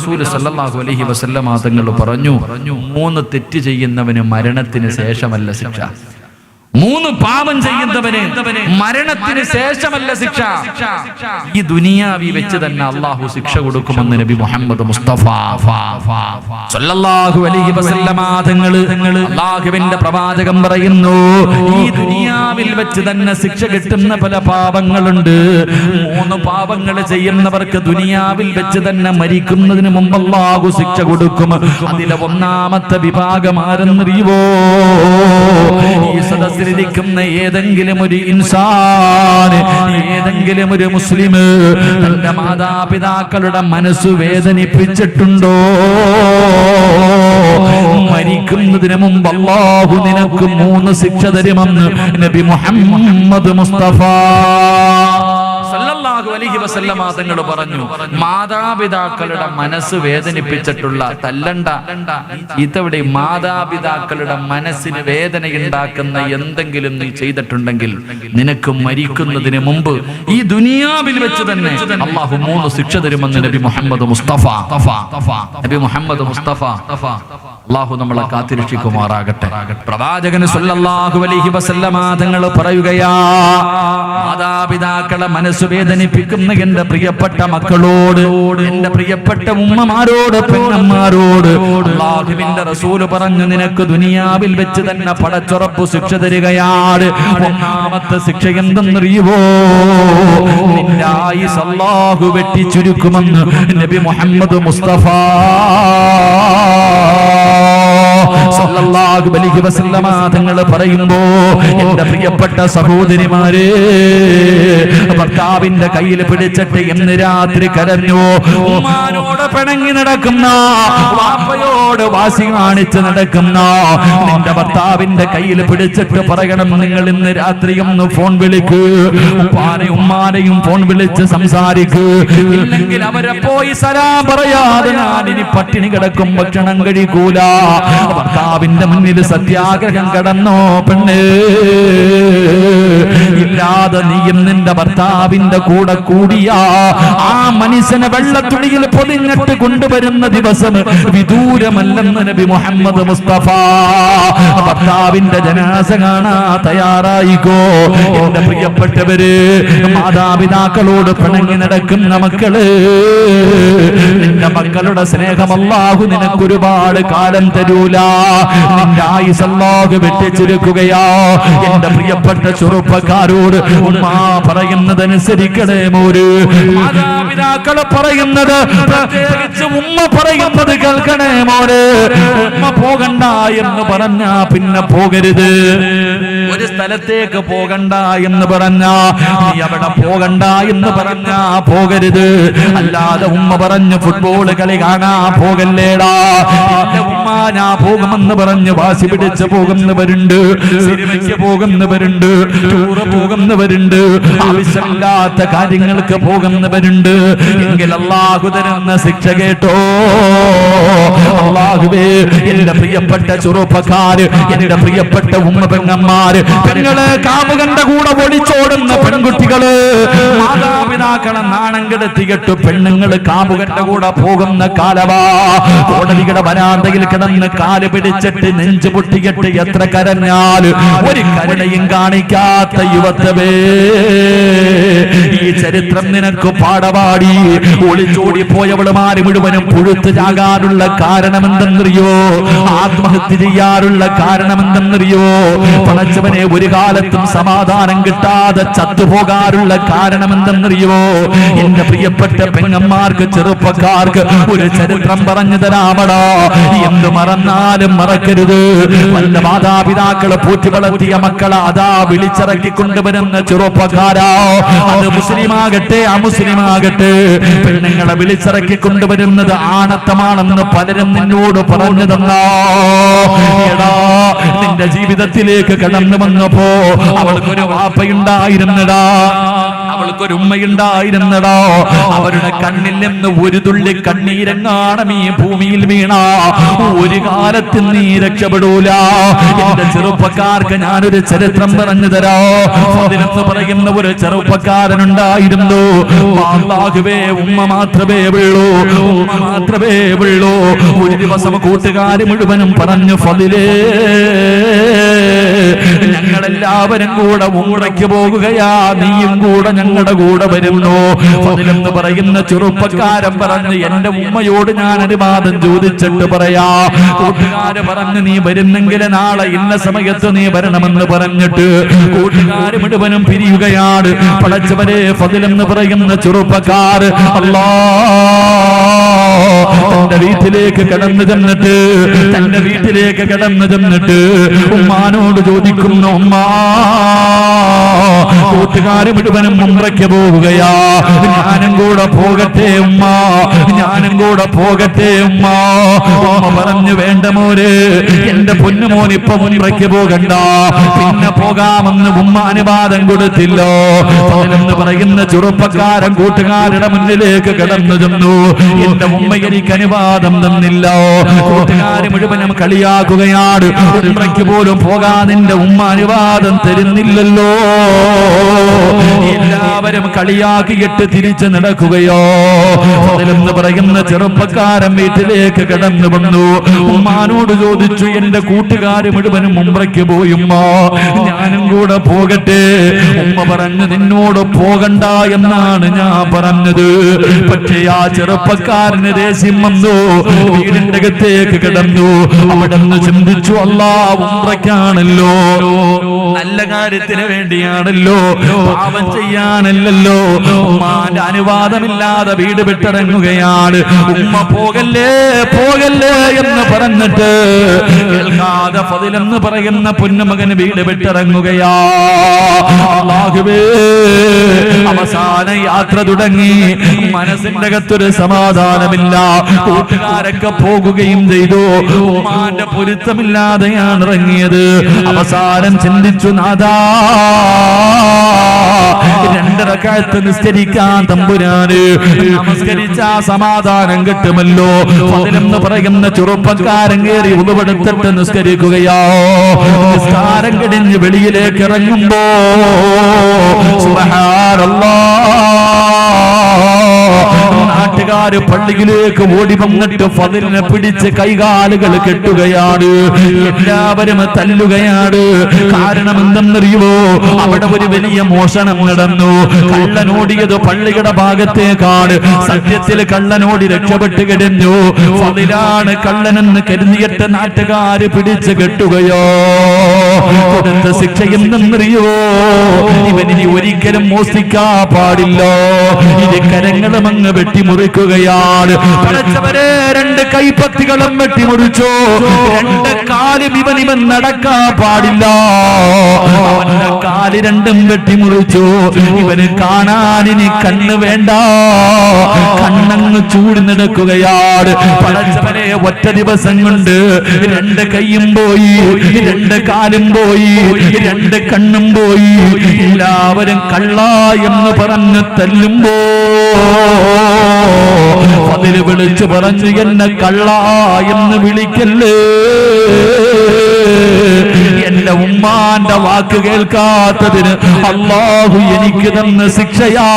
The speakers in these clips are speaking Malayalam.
റസൂൽ സല്ലല്ലാഹു അലൈഹി വസല്ലമ തങ്ങൾ പറഞ്ഞു മൂന്ന് തെറ്റ് ചെയ്യുന്നവന് മരണത്തിന് ശേഷമല്ല ശിക്ഷ. മൂന്ന് പാപം ചെയ്യുന്നവന് മരണത്തിന് ശേഷമല്ല ശിക്ഷ. ഈ ദുനിയാവി വെച്ച് തന്നെ അള്ളാഹു ശിക്ഷ കൊടുക്കുമെന്ന് നബി മുഹമ്മദ് മുസ്തഫ സല്ലല്ലാഹു അലൈഹി വസല്ലമ തങ്ങൾ അള്ളാഹുവിന്റെ പ്രവാചകം പറയുന്നു ഈ ദുനിയാവിൽ വെച്ച് തന്നെ ശിക്ഷ കിട്ടുന്ന പല പാപങ്ങളുണ്ട്. മൂന്ന് പാപങ്ങൾ ചെയ്യുന്നവർക്ക് ദുനിയാവിൽ വെച്ച് തന്നെ മരിക്കുന്നതിന് മുമ്പ് അള്ളാഹു ശിക്ഷ കൊടുക്കും. അതിലെ ഒന്നാമത്തെ വിഭാഗം ആരെന്നറിയുവോ? ഈ സദസ്സിലിരിക്കുന്ന ഏതെങ്കിലും ഒരു ഇൻസാൻ ഏതെങ്കിലും ഒരു മുസ്ലിം തന്റെ മാതാപിതാക്കളുടെ മനസ്സ് വേദനിപ്പിച്ചിട്ടുണ്ടോ? മരിക്കുന്നതിന് മുമ്പ് അള്ളാഹു നിനക്ക് മൂന്ന് ശിക്ഷ തരുമെന്ന് നബി മുഹമ്മദ് മുസ്തഫ. സല്ലല്ലാഹു അലൈഹി വസല്ലമ തങ്ങൾ പറഞ്ഞു മാതാപിതാക്കളുടെ മനസ്സ് വേദനിപ്പിച്ചിട്ടുള്ള തല്ലണ്ട. ഇതവിടെ മാതാപിതാക്കളുടെ മനസ്സിന് വേദനയുണ്ടാക്കുന്ന എന്തെങ്കിലും നീ ചെയ്തിട്ടുണ്ടെങ്കിൽ നിനക്ക് മരിക്കുന്നതിന് മുമ്പ് ഈ ദുനിയാവിൽ വെച്ച് തന്നെ അള്ളാഹു മൂന്ന് ശിക്ഷ തരുമെന്ന് നബി മുഹമ്മദ് മുസ്തഫ. നബി മുഹമ്മദ് മുസ്തഫ. അള്ളാഹു നമ്മളെ കാത്തിരക്ഷിക്കുമാറാകട്ടെ. പ്രവാചകന് സല്ലല്ലാഹു അലൈഹി വസല്ലമ തങ്ങൾ പറയുകയാ മാതാപിതാക്കളെ മനസ്സ് വേദനിപ്പിക്കുന്ന എന്റെ പ്രിയപ്പെട്ട മക്കളോട് എന്റെ പ്രിയപ്പെട്ട ഉമ്മമാരോട് പെണ്ണന്മാരോട് അള്ളാഹുവിന്റെ റസൂൽ പറഞ്ഞു നിനക്ക് ദുനിയാവിൽ വെച്ച് തന്നെ പടച്ചുറപ്പ് ശിക്ഷ തരികയാണ്. ഒന്നാമത്തെ ശിക്ഷ എന്തെന്നറിയുവോ? നിന്റെ അള്ളാഹു വെട്ടിച്ചുരുക്കുമെന്ന് നബി മുഹമ്മദ് മുസ്തഫ. സല്ലല്ലാഹു അലൈഹി വസല്ലമ തങ്ങൾ പറയുമ്പോ എന്റെ പ്രിയപ്പെട്ട സഹോദരിമാരെ ഭർത്താവിന്റെ കയ്യിൽ പിടിച്ചിട്ട് എന്ന് രാത്രി കരഞ്ഞു. ഉമ്മാനോട് പിണങ്ങി നടക്കുന്ന വാപ്പയോട് വാശി കാണിച്ച് നടക്കുന്ന നിന്റെ ഭർത്താവിന്റെ കയ്യിൽ പിടിച്ചിട്ട് പറയണം നിങ്ങൾ ഇന്ന് രാത്രി ഒന്ന് ഫോൺ വിളിക്ക്. ഉപ്പാനെയും ഉമ്മാനെയും ഫോൺ വിളിച്ച് സംസാരിക്കൂ. ഇല്ലെങ്കിൽ അവരെ പോയി സലാം പറയാതെ ഞാൻ ഇനി പട്ടിണി കിടക്കും ഭക്ഷണം കഴിക്കൂല. ഭർത്താവിന്റെ മുന്നിൽ സത്യാഗ്രഹം കടന്നോ പെണ്ണ്. ഇല്ലാതെ നീയും നിന്റെ ഭർത്താവിന്റെ കൂടെ കൂടിയ. ആ മനുഷ്യനെ വെള്ളത്തുണിയിൽ പൊതിഞ്ഞിട്ട് കൊണ്ടുവരുന്ന ദിവസം വിദൂരമല്ലെന്ന് നബി മുഹമ്മദ് മുസ്തഫ. ഭർത്താവിന്റെ ജനാസ കാണാ തയ്യാറായിക്കോ. എന്റെ പ്രിയപ്പെട്ടവര് മാതാപിതാക്കളോട് പിണങ്ങി നടക്കുന്ന മക്കൾ. നിന്റെ മക്കളുടെ സ്നേഹം അല്ലാഹു നിനക്ക് ഒരുപാട് കാലം തരൂല. നിന്റെ ആയുസ് അല്ലാഹു വെട്ടിച്ചിരിക്കുകയാ. എന്റെ പ്രിയപ്പെട്ട ചെറുപ്പക്കാരോട് ഉമ്മ പറയുന്നതനുസരിക്കണേ മോര്. മാതാപിതാക്കൾ പറയുന്നത് പ്രത്യേകിച്ച് ഉമ്മ പറയുന്നത് കേൾക്കണേ മോര്. ഉമ്മ പോകണ്ട എന്ന് പറഞ്ഞാ പിന്നെ പോകരുത്. ഒരു സ്ഥലത്തേക്ക് പോകണ്ട എന്ന് പറഞ്ഞ നീ അവിടെ പോകണ്ട എന്ന് പറഞ്ഞാ പോകരുത്. അല്ലാതെ ഉമ്മ പറഞ്ഞു ഫുട്ബോൾ കളി കാണാ പോകല്ലേടാ ഉമ്മാനാ പോകുമെന്ന് പറഞ്ഞ് വാശി പിടിച്ച് പോകുന്നവരുണ്ട് സിനിമയ്ക്ക് പോകുന്നവരുണ്ട് ടൂറ് പോകുന്നവരുണ്ട് ആവശ്യമില്ലാത്ത കാര്യങ്ങൾക്ക് പോകുന്നവരുണ്ട് എങ്കിൽ അള്ളാഹു തരുന്ന ശിക്ഷ കേട്ടോ. അള്ളാഹുവേ എന്റെ പ്രിയപ്പെട്ട ചെറുപ്പക്കാര് എന്റെ പ്രിയപ്പെട്ട ഉമ്മ പെങ്ങന്മാര് പെങ്ങൾ കാമുകന്റെ കൂടെ ഒളിച്ചോടുന്ന പെൺകുട്ടികൾ മാതാപിതാക്കളെ നാണം കെടുത്തിയിട്ട് പെണ്ണുങ്ങൾ കാമുകന്റെ കൂടെ പോകുന്ന കാലവാ. കോടതിയുടെ വരാന്തയിൽ കിടന്ന് കാൽ പിടിച്ചിട്ട് നെഞ്ചു പൊട്ടിയിട്ട് എത്ര കരഞ്ഞാൽ ഒരു കരുണയും കാണിക്കാത്ത യുവത്വേ ഈ ചരിത്രം നിനക്ക് പാടപാടി ഒളിച്ചോടി പോയവളുമാര് മുഴുവനും പുഴുത്തു ചാകാനുള്ള കാരണമെന്തെന്നറിയോ? ആത്മഹത്യ ചെയ്യാറുള്ള കാരണമെന്തെന്നറിയോ? പണച്ചവനെ ഒരു കാലത്തും സമാധാനം കിട്ടാതെ ചത്തുപോകാറുള്ള കാരണമെന്തെന്നറിയോ? എന്റെ പ്രിയപ്പെട്ട പെങ്ങന്മാർക്ക് ചെറുപ്പക്കാർക്ക് ഒരു ചരിത്രം പറഞ്ഞു തരാമടോ. എന്ത് മറന്നാലും മറക്കരുത്. വല്ല മാതാപിതാക്കളെ പൂറ്റി വളർത്തിയ മക്കളെ അതാ വിളിച്ചിറക്കി കൊണ്ടുവരുന്ന ചെറുപ്പക്കാരോ. അത് മുസ്ലിമാകട്ടെ അമുസ്ലിമാകട്ടെ. പെണ്ണുങ്ങളെ വിളിച്ചിറക്കി കൊണ്ടുവരുന്നത് ആണത്തമാണെന്ന് പലരും നിന്നോട് പറഞ്ഞു തന്നോ. എടാ നിന്റെ ജീവിതത്തിലേക്ക് കടന്നു വന്നപ്പോ അവൾക്കൊരു വാപ്പയുണ്ടായിരുന്നടാ. അവൾക്കൊരു ഉമ്മയുണ്ടായിരുന്നടോ അവരുടെ കണ്ണിൽ നിന്ന് ഒരു തുള്ളി കണ്ണീരങ്ങാണ് ഈ ഭൂമിയിൽ വീണ. ഒരു കാലത്ത് നീ രക്ഷപ്പെടൂല. എന്റെ ചെറുപ്പക്കാർക്ക് ഞാനൊരു ചരിത്രം പറഞ്ഞു തരാ. അതിനെന്ന് പറയുന്ന ഒരു ചെറുപ്പക്കാരനുണ്ടായിരുന്നു. അള്ളാഹുവേ ഉമ്മ മാത്രമേ ഉള്ളൂ. ഉമ്മ മാത്രമേ ഉള്ളൂ. ഒരു ദിവസം കൂട്ടുകാർ മുഴുവനും പറഞ്ഞു ഫതിലേ ഞങ്ങളെല്ലാവരും കൂടെ ഉമ്രയ്ക്ക് പോകുകയാ. നീയും കൂടെ ഞങ്ങളുടെ കൂടെ വരുന്നു. എന്ന് പറയുന്ന ചെറുപ്പക്കാരൻ പറഞ്ഞു എന്റെ ഉമ്മയോട് ഞാൻ അനുവാദം ചോദിച്ചിട്ട് പറയാ കൂട്ടുകാര് പറഞ്ഞു നീ വരുന്നെങ്കിൽ നാളെ ഇന്ന സമയത്ത് നീ വരണമെന്ന് പറഞ്ഞിട്ട് കൂട്ടുകാര് മുഴുവനും പിരിയുകയാണ്. പടച്ചവരെ ഫതിലെന്ന് പറയുന്ന ചെറുപ്പക്കാർ അല്ലാ. തന്റെ വീട്ടിലേക്ക് കടന്നു ചെന്നിട്ട് തന്റെ വീട്ടിലേക്ക് കടന്നു ചെന്നിട്ട് ഉമ്മാനോട് ചോദിക്കുന്നു ഉമ്മ കൂട്ടുകാര് മുഴുവനും മുമ്പ്രയ്ക്ക് പോവുകയാ. ഞാനും കൂടെ പോകട്ടെ ഉമ്മ. ഞാനും കൂടെ പോകട്ടെ ഉമ്മ. പറഞ്ഞു വേണ്ട മോര് എന്റെ പൊന്നുമോൻ ഇപ്പൊ മുൻപയ്ക്ക് പോകണ്ട. പിന്നെ പോകാമെന്ന് ഉമ്മ അനുവാദം കൊടുത്തില്ലോ. എന്ന് പറയുന്ന ചെറുപ്പക്കാരൻ കൂട്ടുകാരുടെ മുന്നിലേക്ക് കിടന്നു ചെന്നു. എന്റെ ഉമ്മ എനിക്ക് അനുവാദം തന്നില്ല. മുഴുവനും കളിയാക്കുകയാണ്. ഉമ്മയ്ക്ക് പോലും പോകാൻ നിന്റെ ഉമ്മ അനുവാദം തരുന്നില്ലല്ലോ. എല്ലാവരും കളിയാക്കിയിട്ട് തിരിച്ചു നടക്കുകയോ? അതിലെന്ന് പറയുന്ന ചെറുപ്പക്കാരൻ വീട്ടിലേക്ക് കടന്നു വന്നു. ഉമ്മാനോട് ചോദിച്ചു എന്റെ കൂട്ടുകാര് മുഴുവനും ഉമ്രയ്ക്ക് പോയുമ്മ ഞാനും കൂടെ പോകട്ടെ. ഉമ്മ പറഞ്ഞു നിന്നോട് പോകണ്ട എന്നാണ് ഞാൻ പറഞ്ഞത്. പക്ഷേ ആ ചെറുപ്പക്കാരന് ദേഷ്യം വന്നു. വീടിന്റെ അകത്തേക്ക് കിടന്നു. അവിടെ ചിന്തിച്ചു അല്ലാ ഉമ്രയ്ക്കാണല്ലോ. നല്ല കാര്യത്തിന് വേണ്ടിയാണല്ലോ. പാപം ചെയ്യാനല്ലല്ലോ. ഉമ്മാന്റെ അനുവാദമില്ലാതെ വീട് വിട്ടിറങ്ങുകയാണ്. ഉമ്മ പോകല്ലേ പോകല്ലേ എന്ന് പറഞ്ഞിട്ട് കേൾക്കാതെ പതിലെന്ന് പറയുന്ന പൊന്നുമകന് വീട് വിട്ടിറങ്ങുകയാ. അവസാന യാത്ര തുടങ്ങി. മനസ്സിന്റെ അകത്തൊരു സമാധാനമില്ല. കൂട്ടുകാരൊക്കെ പോകുകയും ചെയ്തു. ഉമ്മാന്റെ പൊരുത്തമില്ലാതെയാണ് ഇറങ്ങിയത്. അവസാനം ചിന്തിച്ചു നാദാ രണ്ടരക്കാലത്ത് നിസ്കരിക്കാൻ തമ്പുരാന്. നമസ്കരിച്ച സമാധാനം കിട്ടുമല്ലോ. എന്ന് പറയുന്ന ചെറുപ്പക്കാരൻ കയറി ഉതവെടുത്തിട്ട് നിസ്കരിക്കുകയോ. നിസ്കാരം കിടിഞ്ഞ് വെളിയിലേക്ക് ഇറങ്ങുമ്പോ സുബ്ഹാനല്ലാഹ് നാട്ടുകാര് പള്ളിയിലേക്ക് ഓടി വന്നിട്ട് ഫതിലിനെ പിടിച്ച് കൈകാലുകൾ കെട്ടുകയാണ്. എല്ലാവരും തല്ലുകയാണ്. കാരണം എന്തെന്നറിയുമോ അവിടെ ഒരു വലിയ മോഷണം നടന്നു. കള്ളനോടിയത് പള്ളിയുടെ ഭാഗത്തേക്കാണ്. സത്യത്തിൽ കള്ളനോടി രക്ഷപ്പെട്ട് കിടന്നു. ഫതിലാണ് കള്ളനെന്ന് കരുതിയിട്ട് നാട്ടുകാര് പിടിച്ച് കെട്ടുകയോ? കൊടുത്ത ശിക്ഷ എന്തെന്നറിയോ ഒരിക്കലും മോസിക്കാ പാടില്ല. ഇത് കരങ്ങളും അങ്ങ് വെട്ടിമുറിക്കുകയാണ് പടച്ചവരെ രണ്ട് കൈപ്പത്തികളും വെട്ടിമുറിച്ചു. രണ്ട് കാലും ഇവൻ ഇവൻ നടക്കാ പാടില്ല. അവന്റെ കാൽ രണ്ടും വെട്ടിമുറിച്ചു. ഇവന് കാണാൻ ഇനി കണ്ണ് വേണ്ട. കണ്ണങ്ങ് ചൂടി നടക്കുകയാണ്. പടച്ചവനെ ഒറ്റ ദിവസം കൊണ്ട് രണ്ട് കൈയും പോയി രണ്ട് കാലും പോയി രണ്ട് കണ്ണും പോയി. എല്ലാവരും കള്ള എന്ന് പറഞ്ഞ് തല്ലുമ്പോ അതിൽ വിളിച്ചു പറഞ്ഞു എന്നെ കള്ള എന്ന് വിളിക്കല്ലേ? എന്റെ ഉമ്മാന്റെ വാക്ക് കേൾക്കാത്തതിന് അള്ളാഹു എനിക്ക് തന്ന ശിക്ഷയാ.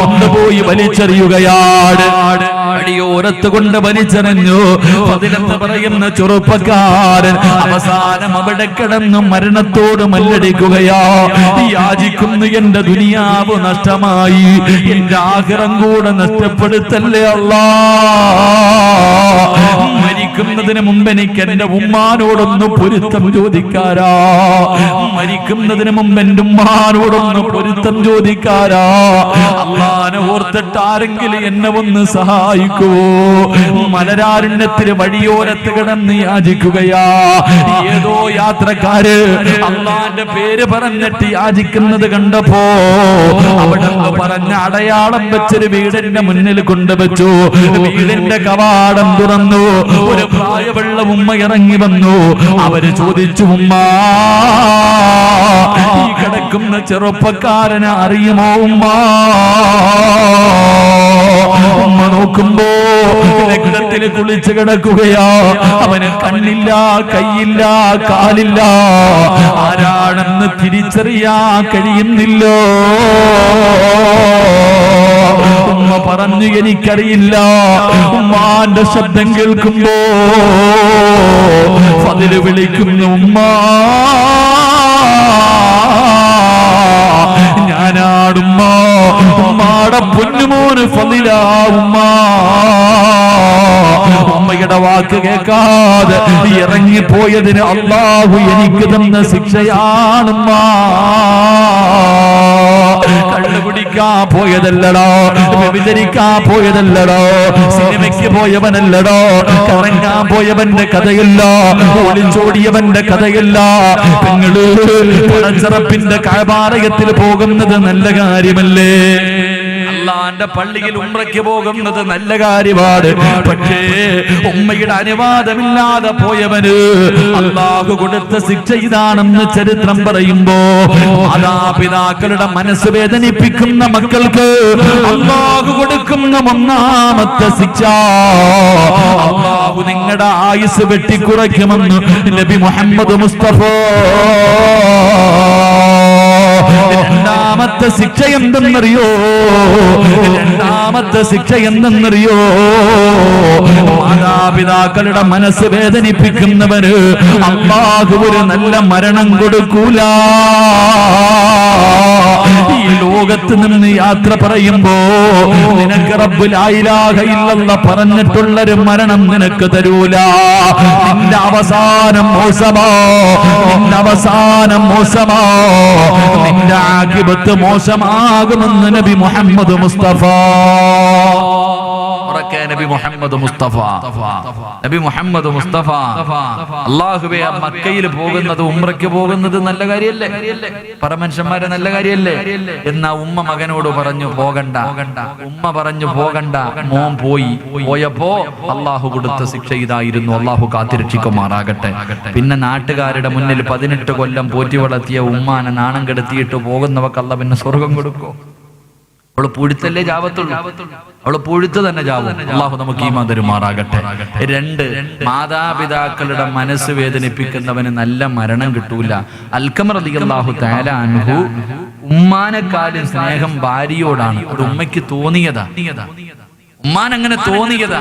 കൊണ്ടുപോയി വലിച്ചെറിയുകയാണ്. അടിയോരത്ത് കൊണ്ട് വലിച്ചെറിഞ്ഞു. പതിനത്ത് പറയുന്ന ചെറുപ്പക്കാരൻ അവസാനം അവിടെ കിടന്ന് മരണത്തോട് മല്ലടിക്കുകയാ. യാചിക്കുന്നു എന്റെ ദുനിയാവ് നഷ്ടമായി. എന്റെ ആഗ്രഹം കൂടെ നഷ്ടപ്പെടുത്തല്ലേ അല്ലാ മരിക്കുന്നതിന് മുമ്പ് എനിക്ക് എന്റെ ഉമ്മാനോടൊന്ന് പൊരുത്തം ചോദിക്കാരാ. മരിക്കുന്നതിന് മുമ്പ് എന്റെ ഉമ്മാനോടൊന്ന് പൊരുത്തം ചോദിക്കാരാ. അള്ളാനെ ഓർത്തിട്ട് ആരെങ്കിലും എന്നെ ഒന്ന് സഹായിക്കുവോ? മലരാരുണ്യത്തിന് വഴിയോരത്ത് കിടന്ന് യാചിക്കുകയാ. ഏതോ യാത്രക്കാര് അള്ളാന്റെ പേര് പറഞ്ഞിട്ട് യാചിക്കുന്നത് കണ്ടപ്പോ അവിടെ പറഞ്ഞ അടയാളം വെച്ചൊരു വീടിന്റെ മുന്നിൽ കൊണ്ടുവച്ചു. വീടിന്റെ കവാടം തുറന്നു. ഒരു പ്രായമുള്ള ഉമ്മ ഇറങ്ങി വന്നു. അവർ ചോദിച്ചു ഉമ്മ ഈ കിടക്കുന്ന ചെറുപ്പക്കാരനെ അറിയുമോ ഉമ്മ? ഉമ്മ നോക്കുമ്പോ രക്തത്തിൽ കുളിച്ചു കിടക്കുകയാ. അവന് കണ്ണില്ല കയ്യില്ല കാലില്ല. ആരാണെന്ന് തിരിച്ചറിയാ കഴിയുന്നില്ലോ. ഉമ്മ പറഞ്ഞു എനിക്കറിയില്ല. ഉമ്മാന്റെ ശബ്ദം കേൾക്കുമ്പോ അതിൽ വിളിക്കുന്നു ഉമ്മ ഞാനാടുമ്മ ഉമ്മാടെ പൊന്നുമോന് ഫതിലാ ഉമ്മ. ഉമ്മയുടെ വാക്ക് കേൾക്കാതെ ഇറങ്ങിപ്പോയതിന് അള്ളാഹു എനിക്ക് തന്ന ശിക്ഷയാണുമ്മ. കള്ളു കുടിക്കാൻ പോയതല്ലടോ. വ്യഭിചരിക്കാൻ പോയതല്ലടോ. സിനിമയ്ക്ക് പോയവനല്ലടോ. കറങ്ങാൻ പോയവന്റെ കഥയില്ല. ഒളിച്ചോടിയവന്റെ കഥയില്ല. പെങ്ങളൂർ പടച്ചറപ്പിന്റെ കഴപാലയത്തിൽ പോകുന്നത് നല്ല കാര്യമല്ലേ? അള്ളാന്റെ പള്ളിയിൽ ഉമ്രയ്ക്ക് പോകുന്നത് നല്ല കാര്യമാണ്. പക്ഷേ ഉമ്മയുടെ അനുവാദമില്ലാതെ പോയവന് അള്ളാഹു കൊടുത്ത ശിക്ഷ ഇതാണെന്ന് ചരിത്രം പറയുമ്പോ മാതാപിതാക്കളുടെ മനസ്സ് വേദനിപ്പിക്കുന്ന മക്കൾക്ക് അള്ളാഹു കൊടുക്കുന്ന ഒന്നാമത്തെ ശിക്ഷ. അള്ളാഹു നിങ്ങളുടെ ആയുസ് വെട്ടിക്കുറയ്ക്കുമെന്ന് നബി മുഹമ്മദ് മുസ്തഫ. രണ്ടാമത്തെ ശിക്ഷ എന്തെന്നറിയോ രണ്ടാമത്തെ ശിക്ഷ എന്തെന്നറിയോ മാതാപിതാക്കളുടെ മനസ്സ് വേദനിപ്പിക്കുന്നവര് അള്ളാഹു ഒരു നല്ല മരണം കൊടുക്കൂല. ഈ ലോകത്ത് നിന്ന് യാത്ര പറയുമ്പോ നിനക്ക് റബ്ബുലായില്ലാഹയില്ലെന്ന പറഞ്ഞിട്ടുള്ളൊരു മരണം നിനക്ക് തരൂല. നിന്റെ അവസാനം മോശമോ. നിന്റെ അവസാനം മോശമോ. നിന്റെ ആകിബത്ത് മോശമാകുമെന്ന് നബി മുഹമ്മദ് മുസ്തഫ ഉറക്കെ മുഹമ്മദ് മുസ്തഫ. നബി മുഹമ്മദ് മുസ്തഫ. അള്ളാഹുബെ മക്കയിൽ പോകുന്നത് ഉമ്രയ്ക്ക് പോകുന്നത് നല്ല കാര്യല്ലേ? പരമനുഷ്യന്മാരെ നല്ല കാര്യല്ലേ? എന്നാ ഉമ്മ മകനോട് പറഞ്ഞു പോകണ്ട. ഉമ്മ പറഞ്ഞു പോകണ്ട. മോൻ പോയി. പോയപ്പോ അള്ളാഹു കൊടുത്ത ശിക്ഷ ഇതായിരുന്നു. അള്ളാഹു കാത്തിരക്ഷിക്കുമാറാകട്ടെ. പിന്നെ നാട്ടുകാരുടെ മുന്നിൽ പതിനെട്ട് കൊല്ലം പോറ്റി വളർത്തിയ ഉമ്മാനെ നാണം കെടുത്തിയിട്ട് പോകുന്നവക്കല്ല പിന്നെ സ്വർഗം കൊടുക്കോ? അവൾ പുഴുത്തല്ലേ ജാവത്തുള്ളൂ അവൾ പുഴുത്ത് തന്നെ അള്ളാഹു നമുക്ക് ഈ തരുമാറാകട്ടെ. രണ്ട് മാതാപിതാക്കളുടെ മനസ്സ് വേദനിപ്പിക്കുന്നവന് നല്ല മരണം കിട്ടൂല. അൽക്കമർ അലി അള്ളാഹു താര അനുഹു ഉമ്മാനെക്കാളും സ്നേഹം ഭാര്യയോടാണ്. അത് ഉമ്മയ്ക്ക് തോന്നിയതാ. ഉമ്മാൻ അങ്ങനെ തോന്നിയതാ.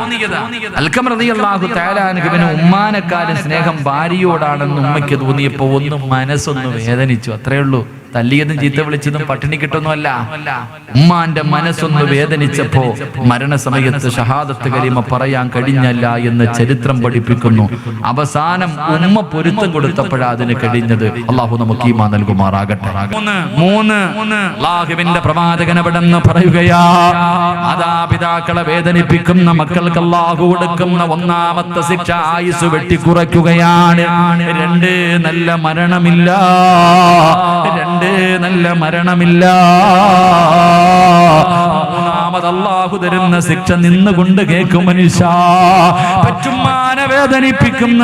ഉമ്മാനെക്കാളും സ്നേഹം ഭാര്യയോടാണെന്ന് ഉമ്മയ്ക്ക് തോന്നിയപ്പോ ഒന്ന് മനസ്സൊന്ന് വേദനിച്ചു. അത്രേ ഉള്ളൂ. തല്ലിയതും ചീത്ത വിളിച്ചതും പട്ടിണി കിട്ടുന്നല്ല ഉമ്മാന്റെ മനസ്സൊന്ന് വേദനിച്ചപ്പോ മരണസമയത്ത് ഷഹാദത്ത് കരീമ പറയാൻ കഴിഞ്ഞല്ല എന്ന് ചരിത്രം പഠിപ്പിക്കുന്നു. അവസാനം ഉമ്മ പൊരുത്തം കൊടുത്തപ്പോഴാ അതിന് കഴിഞ്ഞത്. അള്ളാഹു നമുക്ക് ഈമാ നൽകുമാറാകട്ടെ. മൂന്ന് അള്ളാഹുവിന്റെ പ്രവാചകൻ എവിടെന്ന് പറയുകയാ മാതാപിതാക്കളെ വേദനിപ്പിക്കുന്ന മക്കൾക്ക് അള്ളാഹു കൊടുക്കുന്ന ഒന്നാമത്തെ ശിക്ഷ ആയുസ് വെട്ടിക്കുറയ്ക്കുകയാണ്. രണ്ട് നല്ല മരണമില്ല. രണ്ട് നല്ല മരണമില്ല. മൂന്നാമത് അള്ളാഹു തരുന്ന ശിക്ഷ നിന്നുകൊണ്ട് കേൾക്കും മനുഷ്യ. പറ്റും വേദനിപ്പിക്കുന്ന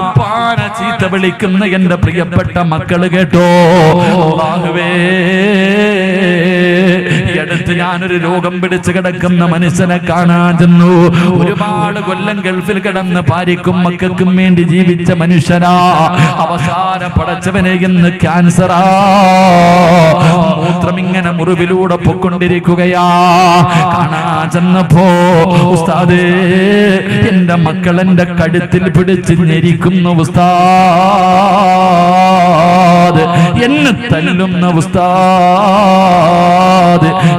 ഉപ്പാന ചീത്ത വിളിക്കുന്ന എന്റെ പ്രിയപ്പെട്ട മക്കൾ കേട്ടോ. അല്ലാഹുവേ ഈ അടുത്ത് ഞാനൊരു രോഗം പിടിച്ചു കിടക്കുന്ന മനുഷ്യനെ കാണാൻ ചെന്നു. ഒരുപാട് കൊല്ലം ഗൾഫിൽ കിടന്ന് ഭാര്യക്കും മക്കൾക്കും വേണ്ടി ജീവിച്ച മനുഷ്യനാ. അവസാന പടച്ചവനെ ഇന്ന് ക്യാൻസറാ. മൂത്രം ഇങ്ങനെ മുറിവിലൂടെ പൊക്കൊണ്ടിരിക്കുകയാ. കാണാ ചെന്നപ്പോ ഉസ്താദേ എന്റെ മക്കൾ എന്റെ കഴുത്തിൽ പിടിച്ച് ഞെരിക്കുന്ന ഉസ്താദ്. എന്നെ തല്ലുന്ന ഉസ്താദ്.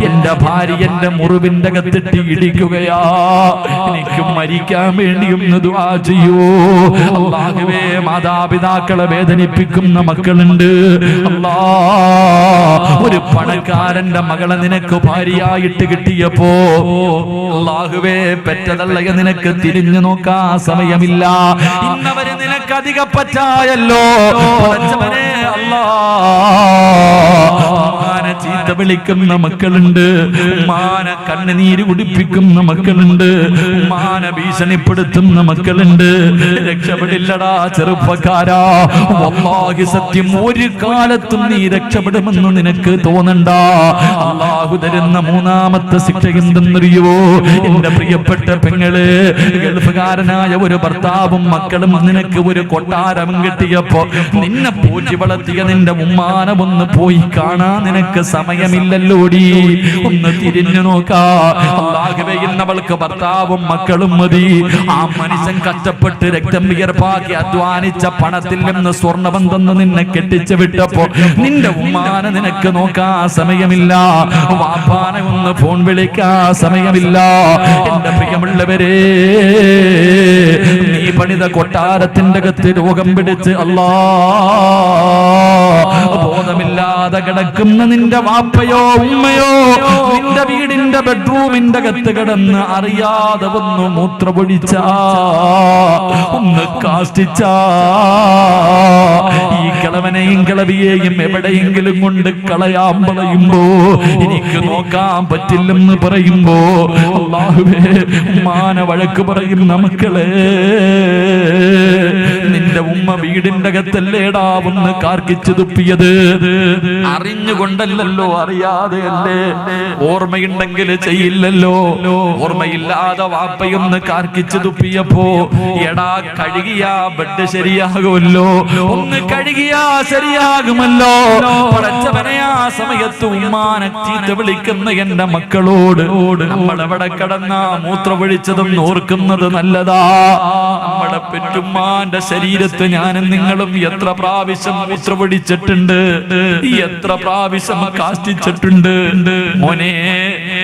എന്റെ ഭാര്യ എന്റെ മുറിവിന്റെ കത്തിട്ട് ഇടിക്കുകയാ. എനിക്ക് മരിക്കാൻ വേണ്ടി ഒന്ന് ദുആ ചെയ്യൂ. അള്ളാഹുവേ മാതാപിതാക്കളെ വേദനിപ്പിക്കുന്ന മക്കളുണ്ട്. അല്ലാ ഒരു പണക്കാരന്റെ മകളെ നിനക്ക് ഭാര്യയായിട്ട് കിട്ടിയപ്പോ അള്ളാഹുവേ പെറ്റതള്ളയ നിനക്ക് തിരിഞ്ഞു നോക്കാ സമയമില്ല. ഇന്നവര് നിനക്ക് അധിക പറ്റായല്ലോ ഉമ്മാനെ ചീത്ത വിളിക്കുന്ന മക്കളുണ്ട്. മാന കണ്ണുനീര് കുടിപ്പിക്കുന്ന മക്കളുണ്ട്. ഉമ്മാനെ ഭീഷണിപ്പെടുത്തുന്ന മക്കളുണ്ട്. രക്ഷപ്പെടില്ലടാ ചെറുപ്പക്കാരാ. വല്ലാഹി സത്യം ഒരു കാലത്തും നീ രക്ഷപ്പെടുമെന്ന് നിനക്ക് തോന്നണ്ട. അള്ളാഹു തരുന്ന മൂന്നാമത്തെ ശിക്ഷ എന്തെന്നറിയോ എന്റെ പ്രിയപ്പെട്ട പെങ്ങൾ ഗൾഫുകാരനായ ഒരു ഭർത്താവും മക്കളും നിനക്ക് ഒരു കൊട്ടാരം കിട്ടിയപ്പോ നിന്നെ പൂച്ചി വളർത്തിയ നിന്റെ ഉമ്മാനെ ഒന്ന് പോയി കാണാൻ നിനക്ക് സമയമില്ലല്ലോടി. ഒന്ന് തിരിഞ്ഞു നോക്കാ. അള്ളാഹുവേ ഇന്നവൾക്ക് ഭർത്താവും മക്കളും മതി. ആ മനുഷ്യൻ കഷ്ടപ്പെട്ട് രക്തം വിയർപ്പാക്കി അധ്വാനിച്ച പണത്തിൽ നിന്ന് സ്വർണവം നിന്നെ കെട്ടിച്ചു വിട്ടപ്പോ നിന്റെ ഉമ്മാനെ നിനക്ക് നോക്കാ സമയമില്ല. ഒന്ന് ഫോൺ വിളിക്കാ സമയമില്ല. എന്റെ പ്രിയമുള്ളവരെ നീ പണിത കൊട്ടാരത്തിന്റെ അകത്ത് രോഗം പിടിച്ച് അല്ലാ ബോധമില്ലാതെ കിടക്കുന്ന നിന്റെ വാപ്പയോ ഉമ്മയോ നിന്റെ വീടിന്റെ ബെഡ്റൂമിന്റെ കത്ത് കിടന്ന് അറിയാതെ ഒന്ന് മൂത്രപൊഴിച്ച ഒന്ന് കാഷ്ടിച്ച. ഈ കിളവനെയും കിളവിയെയും എവിടെയെങ്കിലും കൊണ്ട് കളയാൻ പറയുമ്പോ എനിക്ക് നോക്കാൻ പറ്റില്ലെന്ന് പറയുമ്പോ അള്ളാഹുവേ മാന വഴക്ക് പറയും നമുക്കളെ നിന്റെ ഉമ്മ വീടിന്റെ അകത്തല്ലേടാ ഒന്ന് കാർക്കിച്ചു തുപ്പിയത്? അറിഞ്ഞുകൊണ്ടല്ലല്ലോ അറിയാതെ അല്ലേ? ഓർമ്മയുണ്ടെങ്കിൽ ചെയ്യില്ലല്ലോ. ഓർമ്മയില്ലാതെ വാപ്പയൊന്ന് കാർക്കിച്ചു തുപ്പിയപ്പോ എടാ കഴുകിയാ ബെഡ് ശരിയാകുമല്ലോ. ഒന്ന് കഴുകിയാ ശരിയാകുമല്ലോ. പടച്ചവനെ സമയത്ത് ഉമ്മാനെ ചീത്ത വിളിക്കുന്ന എന്റെ മക്കളോട് നമ്മൾ എവിടെ കടന്ന മൂത്രമൊഴിച്ചതും ഓർക്കുന്നത് നല്ലതാ. നമ്മുടെ പെറ്റുമ്മാന്റെ ശരീരത്ത് ഞാനും നിങ്ങളും എത്ര പ്രാവശ്യം മൂത്രമൊഴിച്ചിട്ടുണ്ട്. എത്ര പ്രാവശ്യം കാഷ്ടിച്ചിട്ടുണ്ട്? മോനെ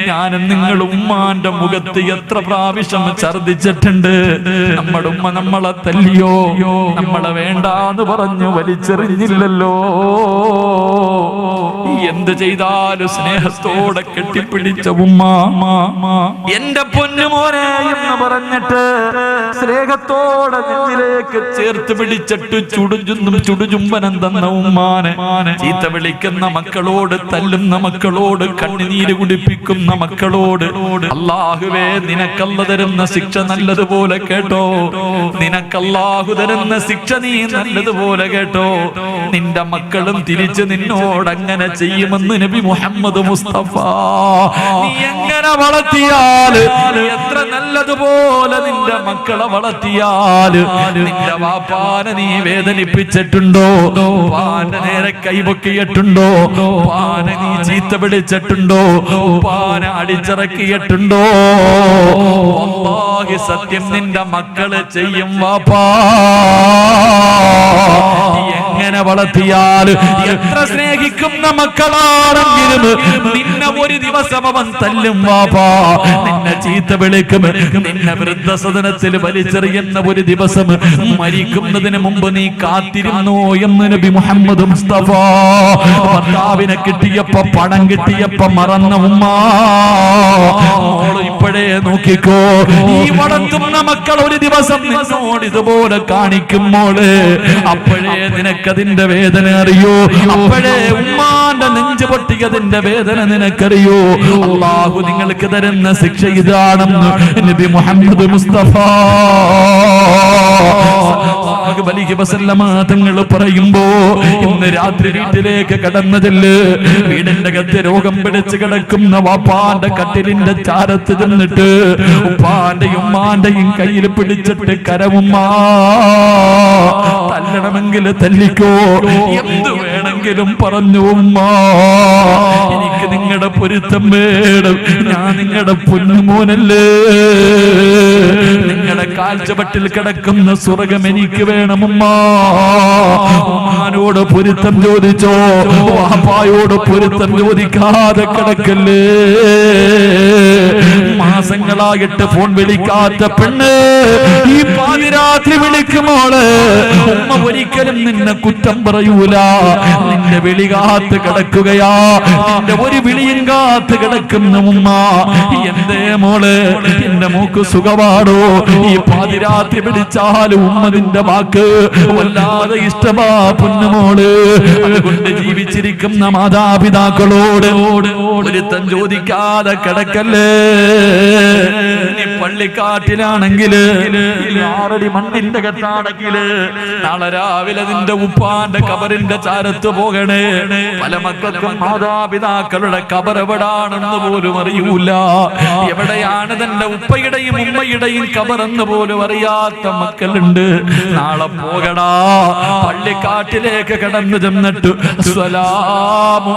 ഞാനും നിങ്ങൾ ഉമ്മാന്റെ മുഖത്ത് എത്ര പ്രാവശ്യം ഛർദിച്ചിട്ടുണ്ട് നമ്മുടെ ഉമ്മ നമ്മളെ തല്ലിയോ? നമ്മളെ വേണ്ടാന്ന് പറഞ്ഞു വലിച്ചെറിഞ്ഞില്ലല്ലോ. എന്ത് ചെയ്താലും സ്നേഹത്തോടെ കെട്ടിപ്പിടിച്ച ഉമ്മ എന്റെ പൊന്നുമോനെ എന്ന് പറഞ്ഞിട്ട് സ്നേഹത്തോടെ നെഞ്ചിലേക്ക് ചേർത്ത് പിടിച്ചിട്ട് ചുടുചുന്നും ചുടുചുംബനം തന്ന ഉമ്മാനെ. ചീത്ത വിളിക്കുന്ന മക്കളോട് തല്ലുന്ന മക്കളോട് കണ്ണുനീര് കുടിപ്പിക്കുന്ന മക്കളോട് അള്ളാഹുവേ നിനക്കല്ല തരുന്ന ശിക്ഷ നല്ലതുപോലെ കേട്ടോ. നിനക്കല്ലാഹു തരുന്ന ശിക്ഷ നീ നല്ലതുപോലെ കേട്ടോ. നിന്റെ മക്കളും തിരിച്ച് നിന്നോട് അങ്ങനെ ചെയ്യുമെന്ന് നബി മുഹമ്മദ് മുസ്തഫ. നീ എങ്ങനെ വളർത്തിയാൽ എത്ര നല്ലതുപോലെ നിന്റെ മക്കളെ വളർത്തിയാൽ നിന്റെ വാപ്പാനെ നീ വേദനിപ്പിച്ചിട്ടുണ്ടോ? നേരെ നേരെ കൈപൊക്കിയിട്ടുണ്ടോ പാന നീ ചീത്ത പിടിച്ചിട്ടുണ്ടോ പാന അടിച്ചിറക്കിയിട്ടുണ്ടോ? സത്യം നിന്റെ മക്കൾ ചെയ്യും വാപ്പാ. എങ്ങനെ വളർത്തിയാൽ എത്ര സ്നേഹിക്കുന്ന മക്കളാണെങ്കിലും നിന്നെ ഒരു ദിവസം അവൻ തല്ലും വാപ്പാ. നിന്നെ ചീത്ത വിളിക്കും. നിന്നെ വൃദ്ധസദനത്തിൽ വലിച്ചെറിയുന്ന ഒരു ദിവസം മരിക്കുന്നതിന് മുമ്പ് നീ കാത്തിരുന്നു എന്ന് നബി മുഹമ്മദ് മുസ്തഫ ഭർത്താവിനെ കിട്ടിയപ്പോ പണം കിട്ടിയപ്പോ മറന്ന ഉമ്മ. ഇപ്പോഴേ നോക്കിക്കോ ഈ വളർത്തുന്ന മക്കൾ ഒരു ദിവസം നിന്നോട് ഇതുപോലെ കാണിക്കും മോൾ. അപ്പോഴേ നിനക്കതിന്റെ വേദന അറിയോ? അപ്പോഴേ ഉമ്മാന്റെ നെഞ്ചു പൊട്ടിയതിന്റെ വേദന നിനക്കറിയോ? അള്ളാഹു നിങ്ങൾക്ക് തരുന്ന ശിക്ഷ ഇതാണെന്ന് നബി മുഹമ്മദ് മുസ്തഫ. തങ്ങൾ പറയുമ്പോ ഇന്ന് രാത്രി വീട്ടിലേക്ക് കടന്നതിൽ വീടിന്റെ അകത്ത് രോഗം പിടിച്ച് കിടക്കുന്ന വാപ്പാന്റെ കട്ടിലിന്റെ ചാരത്ത് ചെന്നിട്ട് ഉപ്പാന്റെയും ഉമ്മാന്റെയും കയ്യിൽ പിടിച്ചിട്ട് കരവുമ്മ. തല്ലണമെങ്കിൽ തല്ലിക്കോ. എന്ത് വേണമെങ്കിലും പറഞ്ഞു ഉമ്മ എനിക്ക് നിങ്ങളുടെ പൊരുത്തം വേണം. ഞാൻ നിങ്ങളുടെ പൊന്നുമോനല്ലേ? നിങ്ങളുടെ കാൽച്ചവട്ടിൽ കിടക്കുന്ന സ്വർഗം എനിക്ക് വേണമുമ്മ ഉമ്മാനോട് പൊരുത്തം ചോദിച്ചോ? വാപ്പായോട് പൊരുത്തം ചോദിക്കാതെ കിടക്കല്ലേ? മാസ മാസങ്ങളായിട്ട് ഫോൺ വിളിക്കാത്ത പെണ്ണ് ഈ പാതിരാത്രി വിളിക്കുമോൾ ഉമ്മ ഒരിക്കലും നിന്നെ കുറ്റം പറയൂല. നിന്റെ വിളി കാത്ത് കിടക്കുകയാ. നിന്റെ ഒരു വിളിയും കാത്ത് കിടക്കുന്ന ഉമ്മ. എന്തേ മോൾ എന്റെ മൂക്ക് സുഖമാണോ? ഈ പാതിരാത്രി പിടിച്ചാലും ഉമ്മ നിന്റെ വാക്ക് വല്ലാതെ ഇഷ്ടമാ പൊന്നുമോൾ അതുകൊണ്ട് ജീവിച്ചിരിക്കുന്ന മാതാപിതാക്കളോട് ഒരുത്തൻ ചോദിക്കാതെ കിടക്കല്ലേ? നീ പള്ളിക്കാട്ടിലാണെങ്കിൽ ആറടി മണ്ണിന്റെ കെട്ടാണെങ്കിൽ നാളെ രാവിലെ നിന്റെ ഉപ്പാന്റെ കബറിന്റെ ചാരത്ത് പോകണേ. പല മക്കൾക്കും മാതാപിതാക്കളുടെ കബറെവിടാണെന്ന് പോലും അറിയൂല. എവിടെയാണ് തന്റെ ഉപ്പയുടെയും ഉമ്മയുടെയും കബറെന്ന് പോലും അറിയാത്ത മക്കളുണ്ട്. നാളെ പോകടാ. പള്ളിക്കാട്ടിലേക്ക് കടന്നു ചെന്നിട്ട് സ്വലാമു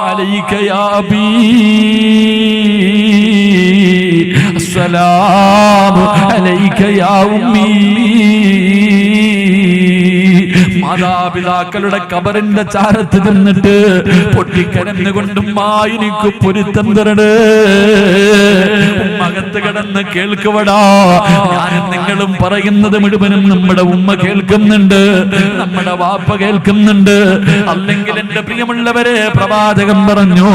അലൈക്കയാ ഉമ്മീ. മാതാപിതാക്കളുടെ കബറിന്റെ ചാരത്ത് നിന്നിട്ട് പൊട്ടിക്കരന്നുകൊണ്ടും എനിക്ക് പൊരുത്തം തരണേ. മകത്ത് കിടന്ന് കേൾക്കുവടാ. നിങ്ങളും പറയുന്നത് മുഴുവനും നമ്മുടെ ഉമ്മ കേൾക്കുന്നുണ്ട് നമ്മുടെ വാപ്പ കേൾക്കുന്നുണ്ട്. അല്ലെങ്കിൽ എന്റെ പ്രിയമുള്ളവരെ പ്രവാചകം പറഞ്ഞു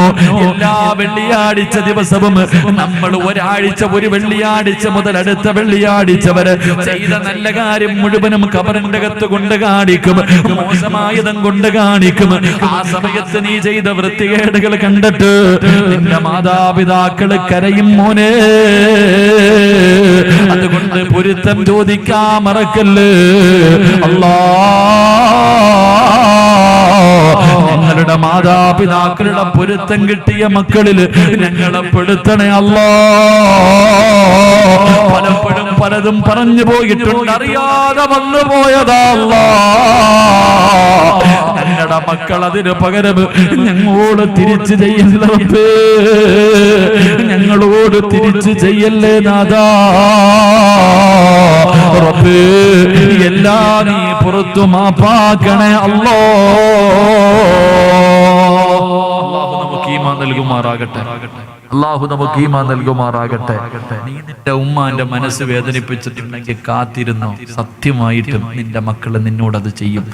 എല്ലാ വെള്ളിയാഴ്ച ദിവസവും നമ്മൾ ഒരാഴ്ച ഒരു വെള്ളിയാഴ്ച മുതൽ അടുത്ത വെള്ളിയാഴ്ച വരെ ചെയ്ത നല്ല കാര്യം മുഴുവനും കബറിന്റെ അകത്ത് കൊണ്ട് കാണിക്കും. മോശമായതും കൊണ്ട് കാണിക്കും. ആ സമയത്ത് നീ ചെയ്ത വൃത്തികേടുകൾ കണ്ടിട്ട് നിന്റെ മാതാപിതാക്കൾ കരയും മോനെ. അതുകൊണ്ട് പൊരുത്തം ചോദിക്കാ മറക്കല്ലേ. അല്ലാ ഞങ്ങളുടെ മാതാപിതാക്കളുടെ പൊരുത്തം കിട്ടിയ മക്കളിൽ ഞങ്ങളെ പെടുത്തണേ അല്ലോ. പലപ്പോഴും പലതും പറഞ്ഞു പോയിട്ടുണ്ട് അറിയാതെ വന്നു പോയതാ ഞങ്ങളുടെ മക്കൾ അതിന് പകരം ഞങ്ങളോട് തിരിച്ചു ചെയ്യല്ലേ ഞങ്ങളോട് തിരിച്ചു ചെയ്യല്ലേ നാദാ റബ്ബേ എല്ലാം നീ പുറത്തു മാപ്പാക്കണേ അല്ലോ അള്ളാഹു നമുക്ക് ഈമാ നൽകുമാറാകട്ടെ. അള്ളാഹു നമുക്ക് ഈമാ നൽകുമാറാകട്ടെ. നീ നിന്റെ ഉമ്മാന്റെ മനസ്സ് വേദനിപ്പിച്ചിട്ടുണ്ടെങ്കിൽ കാത്തിരുന്നു? സത്യമായിട്ടും നിന്റെ മക്കൾ നിന്നോട് അത് ചെയ്യും.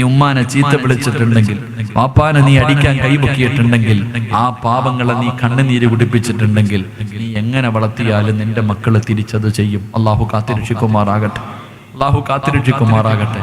നീ ഉമ്മാനെ ചീത്ത വിളിച്ചിട്ടുണ്ടെങ്കിൽ പാപ്പാനെ നീ അടിക്കാൻ കൈപൊക്കിയിട്ടുണ്ടെങ്കിൽ ആ പാപങ്ങളെ നീ കണ്ണുനീര് കുടിപ്പിച്ചിട്ടുണ്ടെങ്കിൽ നീ എങ്ങനെ വളർത്തിയാലും നിന്റെ മക്കൾ തിരിച്ചത് ചെയ്യും. അള്ളാഹു കാത്തിരക്ഷിക്കുമാറാകട്ടെ. അള്ളാഹു കാത്തിരക്ഷിക്കുമാറാകട്ടെ.